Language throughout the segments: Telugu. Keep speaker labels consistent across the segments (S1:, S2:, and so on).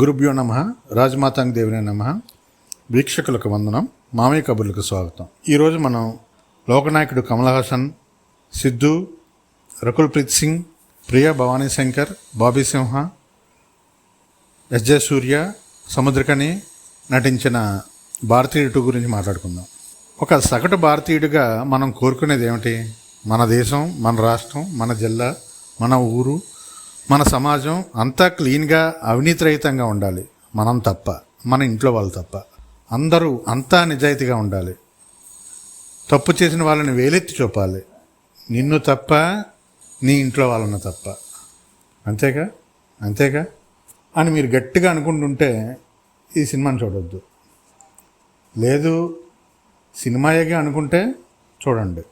S1: గురుభ్యో నమ రాజమాతాంగ్ దేవినే నమ. వీక్షకులకు వందనం మామయ్య కబుర్లకు స్వాగతం. ఈరోజు మనం లోకనాయకుడు కమల్ హాసన్ సిద్ధు రకుల్ ప్రీత్ సింగ్ ప్రియా భవానీ శంకర్ బాబీ సింహ ఎస్ జే సూర్య సముద్రకని నటించిన భారతీయుడు గురించి మాట్లాడుకుందాం. ఒక సగటు భారతీయుడిగా మనం కోరుకునేది ఏమిటి? మన దేశం మన రాష్ట్రం మన జిల్లా మన ఊరు మన సమాజం అంతా క్లీన్గా అవినీతి రహితంగా ఉండాలి. మనం తప్ప మన ఇంట్లో వాళ్ళు తప్ప. అందరూ అంతా నిజాయితీగా ఉండాలి. తప్పు చేసిన వాళ్ళని వేలెత్తి చూపాలి. నిన్ను తప్ప నీ ఇంట్లో వాళ్ళని తప్ప. అంతేగా? అంతేగా? అని మీరు గట్టిగా అనుకుంటుంటే ఈ సినిమాని చూడొద్దు. లేదు సినిమాయేగా అనుకుంటే చూడండి.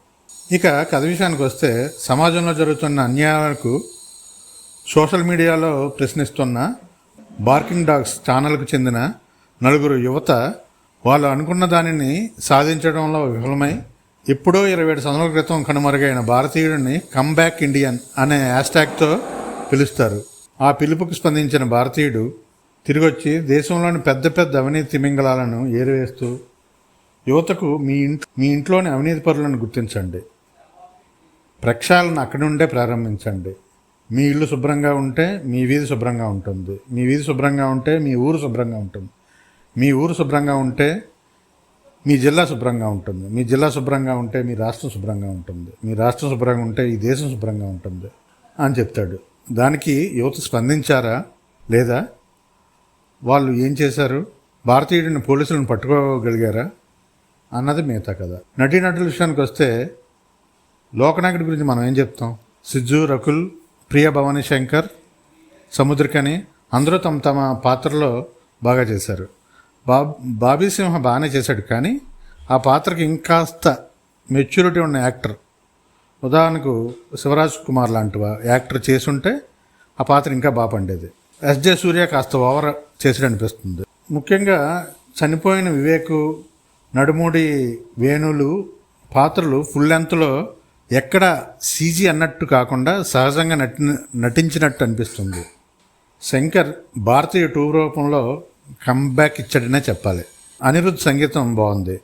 S1: ఇక కథ విషయానికి వస్తే సమాజంలో జరుగుతున్న అన్యాయాలకు సోషల్ మీడియాలో ప్రశ్నిస్తున్న బార్కింగ్ డాగ్స్ ఛానల్కు చెందిన నలుగురు యువత వాళ్ళు అనుకున్న దానిని సాధించడంలో విఫలమై ఎప్పుడో ఇరవై ఏడు సంవత్సరాల క్రితం కనుమరుగైన భారతీయుడిని కమ్బ్యాక్ ఇండియన్ అనే హ్యాష్ట్యాగ్తో పిలుస్తారు. ఆ పిలుపుకు స్పందించిన భారతీయుడు తిరిగొచ్చి దేశంలోని పెద్ద పెద్ద అవినీతి తిమింగళాలను ఏరివేస్తూ యువతకు మీ ఇంట్ మీ ఇంట్లోని అవినీతి పరులను గుర్తించండి. ప్రక్షాళన అక్కడి నుండే ప్రారంభించండి. మీ ఇల్లు శుభ్రంగా ఉంటే మీ వీధి శుభ్రంగా ఉంటుంది. మీ వీధి శుభ్రంగా ఉంటే మీ ఊరు శుభ్రంగా ఉంటుంది. మీ ఊరు శుభ్రంగా ఉంటే మీ జిల్లా శుభ్రంగా ఉంటుంది. మీ జిల్లా శుభ్రంగా ఉంటే మీ రాష్ట్రం శుభ్రంగా ఉంటుంది. మీ రాష్ట్రం శుభ్రంగా ఉంటే ఈ దేశం శుభ్రంగా ఉంటుంది అని చెప్తాడు. దానికి యువత స్పందించారా? లేదా? వాళ్ళు ఏం చేశారు? భారతీయుడిని పోలీసులను పట్టుకోగలిగారా? అన్నది మిగతా కదా నటీనటుల విషయానికి వస్తే లోకనాయకుడి గురించి మనం ఏం చెప్తాం? సిజ్జు రకుల్ ప్రియ భవానీ శంకర్ సముద్రకని అందరూ తమ తమ పాత్రలో బాగా చేశారు. బాబ్ బాబీ సింహ బాగానే చేశాడు కానీ ఆ పాత్రకి ఇంకాస్త మెచ్యూరిటీ ఉన్న యాక్టర్. ఉదాహరణకు శివరాజ్ కుమార్ లాంటి యాక్టర్ చేసుంటే ఆ పాత్ర ఇంకా బాగా పండేది. ఎస్జే సూర్య కాస్త ఓవర్ చేసాడు అనిపిస్తుంది. ముఖ్యంగా చనిపోయిన వివేకు నడుముడి వేణులు పాత్రలు ఫుల్ లెంత్లో ఎక్కడ సీజీ అన్నట్టు కాకుండా సహజంగా నటి నటించినట్టు అనిపిస్తుంది. శంకర్ భారతీయ టూర్ రూపంలో కమ్బ్యాక్ ఇచ్చాడనే చెప్పాలి. అనిరుద్ధ్ సంగీతం బాగుంది.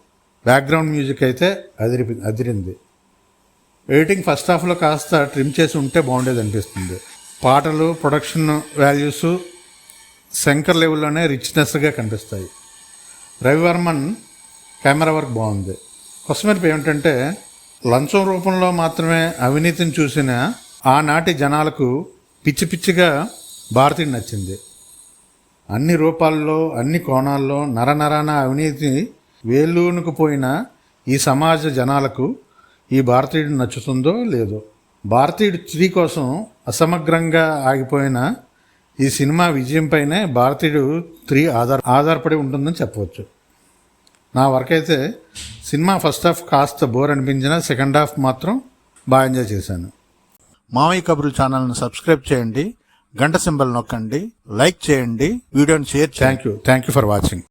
S1: బ్యాక్గ్రౌండ్ మ్యూజిక్ అయితే అదిరి అదిరింది. ఎడిటింగ్ ఫస్ట్ హాఫ్లో కాస్త ట్రిమ్ చేసి ఉంటే బాగుండేది అనిపిస్తుంది. పాటలు ప్రొడక్షన్ వాల్యూస్ శంకర్ లెవెల్లోనే రిచ్నెస్గా కనిపిస్తాయి. రవివర్మన్ కెమెరా వర్క్ బాగుంది. కొసమెరుపు ఏమిటంటే లంచం రూపంలో మాత్రమే అవినీతిని చూసిన ఆనాటి జనాలకు పిచ్చి పిచ్చిగా భారతీయుడు నచ్చింది. అన్ని రూపాల్లో అన్ని కోణాల్లో నరనరాన అవినీతి వేలూనుకుపోయిన ఈ సమాజ జనాలకు ఈ భారతీయుడు నచ్చుతుందో లేదో. భారతీయుడు స్త్రీ కోసం అసమగ్రంగా ఆగిపోయిన ఈ సినిమా విజయంపైనే భారతీయుడు త్రీ ఆధార ఆధారపడి ఉంటుందని చెప్పవచ్చు. నా వరకైతే సినిమా ఫస్ట్ హాఫ్ కాస్త బోర్ అనిపించిన సెకండ్ హాఫ్ మాత్రం బాగా ఎంజాయ్ చేశాను. మామయ్య కబురు ఛానల్ను సబ్స్క్రైబ్ చేయండి గంట సింబల్ నొక్కండి లైక్ చేయండి వీడియోని share thank you thank you for watching